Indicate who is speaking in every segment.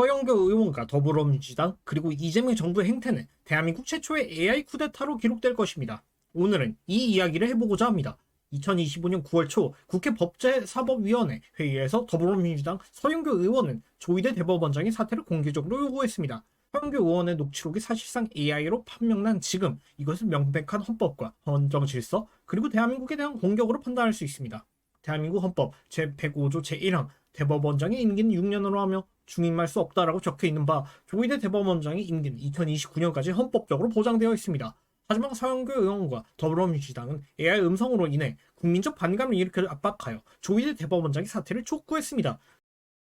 Speaker 1: 서영교 의원과 더불어민주당 그리고 이재명 정부의 행태는 대한민국 최초의 AI 쿠데타로 기록될 것입니다. 오늘은 이 이야기를 해보고자 합니다. 2025년 9월 초 국회 법제사법위원회 회의에서 더불어민주당 서영교 의원은 조희대 대법원장의 사퇴를 공개적으로 요구했습니다. 서영교 의원의 녹취록이 사실상 AI로 판명난 지금 이것은 명백한 헌법과 헌정 질서 그리고 대한민국에 대한 공격으로 판단할 수 있습니다. 대한민국 헌법 제105조 제1항 대법원장의 임기는 6년으로 하며 중임할 수 없다라고 적혀 있는 바 조희대 대법원장의 임기는 2029년까지 헌법적으로 보장되어 있습니다. 하지만 서영교 의원과 더불어민주당은 AI 음성으로 인해 국민적 반감을 일으켜 압박하여 조희대 대법원장의 사퇴를 촉구했습니다.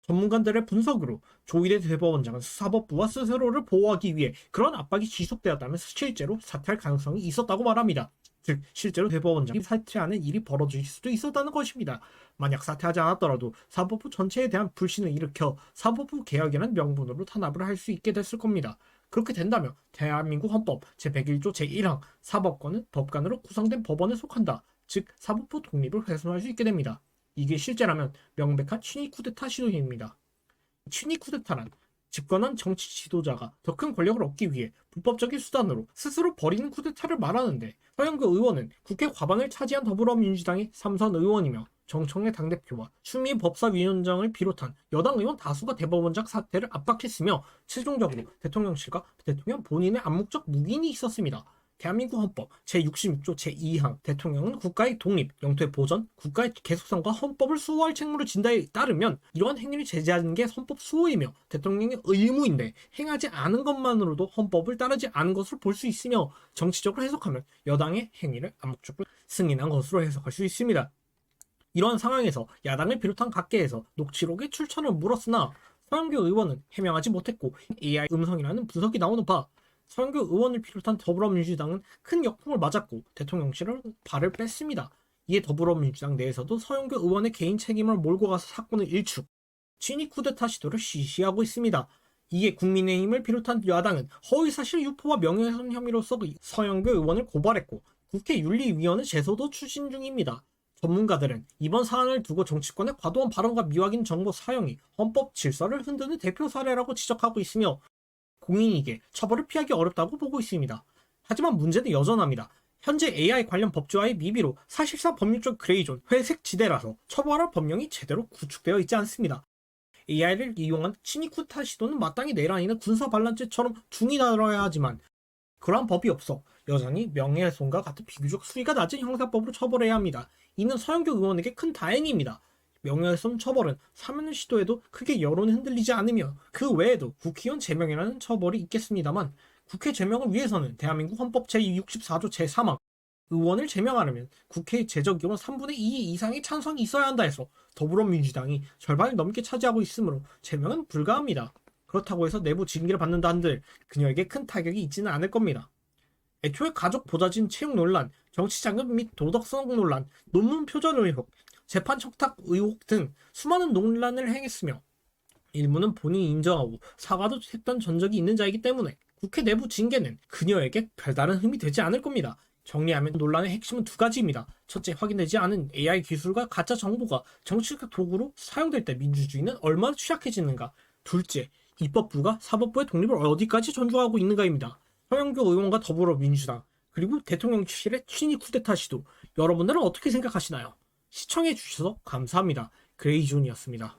Speaker 1: 전문가들의 분석으로 조희대 대법원장은 수사법부와 스스로를 보호하기 위해 그런 압박이 지속되었다면 실제로 사퇴할 가능성이 있었다고 말합니다. 즉 실제로 대법원장이 사퇴하는 일이 벌어질 수도 있었다는 것입니다. 만약 사퇴하지 않았더라도 사법부 전체에 대한 불신을 일으켜 사법부 개혁이라는 명분으로 탄압을 할 수 있게 됐을 겁니다. 그렇게 된다면 대한민국 헌법 제101조 제1항 사법권은 법관으로 구성된 법원에 속한다. 즉 사법부 독립을 훼손할 수 있게 됩니다. 이게 실제라면 명백한 친위 쿠데타 시도입니다. 친위 쿠데타란 집권한 정치 지도자가 더 큰 권력을 얻기 위해 불법적인 수단으로 스스로 벌이는 쿠데타를 말하는데 서영교 의원은 국회 과반을 차지한 더불어민주당의 삼선 의원이며 정청래 당대표와 추미애 법사위원장을 비롯한 여당 의원 다수가 대법원장 사퇴를 압박했으며 최종적으로 대통령실과 대통령 본인의 암묵적 묵인이 있었습니다. 대한민국 헌법 제66조 제2항 대통령은 국가의 독립, 영토의 보전, 국가의 계속성과 헌법을 수호할 책무를 진다에 따르면 이러한 행위를 제재하는 게 헌법 수호이며 대통령의 의무인데 행하지 않은 것만으로도 헌법을 따르지 않은 것으로 볼수 있으며 정치적으로 해석하면 여당의 행위를 암묵적으로 승인한 것으로 해석할 수 있습니다. 이러한 상황에서 야당을 비롯한 각계에서 녹취록의 출처를 물었으나 서영교 의원은 해명하지 못했고 AI 음성이라는 분석이 나오는 바 서영교 의원을 비롯한 더불어민주당은 큰 역풍을 맞았고 대통령실을 발을 뺐습니다. 이에 더불어민주당 내에서도 서영교 의원의 개인 책임을 몰고 가서 사건을 일축, 친위 쿠데타 시도를 시시하고 있습니다. 이에 국민의힘을 비롯한 야당은 허위사실 유포와 명예훼손 혐의로서 서영교 의원을 고발했고 국회 윤리위원회 제소도 추진 중입니다. 전문가들은 이번 사안을 두고 정치권의 과도한 발언과 미확인 정보 사용이 헌법 질서를 흔드는 대표 사례라고 지적하고 있으며 공인에게 처벌을 피하기 어렵다고 보고 있습니다. 하지만 문제는 여전합니다. 현재 AI 관련 법조와의 미비로 사실상 법률적 그레이존, 회색 지대라서 처벌할 법령이 제대로 구축되어 있지 않습니다. AI를 이용한 친위쿠타 시도는 마땅히 내란이나 군사 반란죄처럼 중이 다뤄야 하지만 그러한 법이 없어 여전히 명예훼손과 같은 비교적 수위가 낮은 형사법으로 처벌해야 합니다. 이는 서영교 의원에게 큰 다행입니다. 명예훼손 처벌은 사면을 시도해도 크게 여론이 흔들리지 않으며 그 외에도 국회의원 제명이라는 처벌이 있겠습니다만 국회 제명을 위해서는 대한민국 헌법 제64조 제3항 의원을 제명하려면 국회 제적의원 3분의 2 이상의 찬성이 있어야 한다 해서 더불어민주당이 절반을 넘게 차지하고 있으므로 제명은 불가합니다. 그렇다고 해서 내부 징계를 받는다 한들 그녀에게 큰 타격이 있지는 않을 겁니다. 애초에 가족 보좌진 채용 논란, 정치 자금 및 도덕성 논란, 논문 표절 의혹, 재판 청탁 의혹 등 수많은 논란을 행했으며 일부는 본인이 인정하고 사과도 했던 전적이 있는 자이기 때문에 국회 내부 징계는 그녀에게 별다른 흠이 되지 않을 겁니다. 정리하면 논란의 핵심은 두 가지입니다. 첫째, 확인되지 않은 AI 기술과 가짜 정보가 정치적 도구로 사용될 때 민주주의는 얼마나 취약해지는가. 둘째, 입법부가 사법부의 독립을 어디까지 존중하고 있는가입니다. 서영교 의원과 더불어민주당 그리고 대통령실의 친위 쿠데타 시도 여러분들은 어떻게 생각하시나요? 시청해 주셔서 감사합니다. 그레이존이었습니다.